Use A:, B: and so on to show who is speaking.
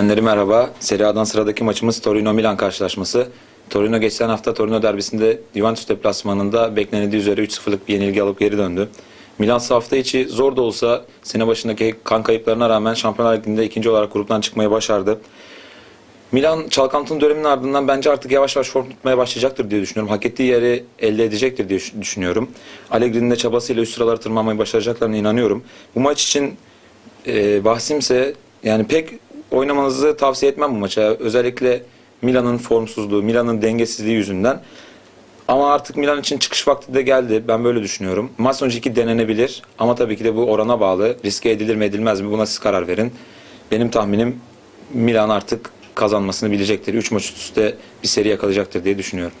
A: İzleyenleri merhaba. Serie A'dan sıradaki maçımız Torino-Milan karşılaşması. Torino geçen hafta Torino derbisinde Juventus deplasmanında beklenildiği üzere 3-0'lık bir yenilgi alıp geri döndü. Milan hafta içi zor da olsa sene başındaki kan kayıplarına rağmen Şampiyonlar Ligi'nde ikinci olarak gruptan çıkmayı başardı. Milan çalkantılı döneminin ardından bence artık yavaş yavaş form tutmaya başlayacaktır diye düşünüyorum. Hak ettiği yeri elde edecektir diye düşünüyorum. Allegri'nin de çabasıyla üst sıraları tırmanmayı başaracaklarına inanıyorum. Bu maç için e, bahsimse yani pek oynamanızı tavsiye etmem bu maça. Özellikle Milan'ın formsuzluğu, Milan'ın dengesizliği yüzünden. Ama artık Milan için çıkış vakti de geldi. Ben böyle düşünüyorum. Maç sonucu iki denenebilir. Ama tabii ki de bu orana bağlı. Riske edilir mi edilmez mi buna siz karar verin. Benim tahminim Milan artık kazanmasını bilecektir. 3 maç üst üste bir seri yakalayacaktır diye düşünüyorum.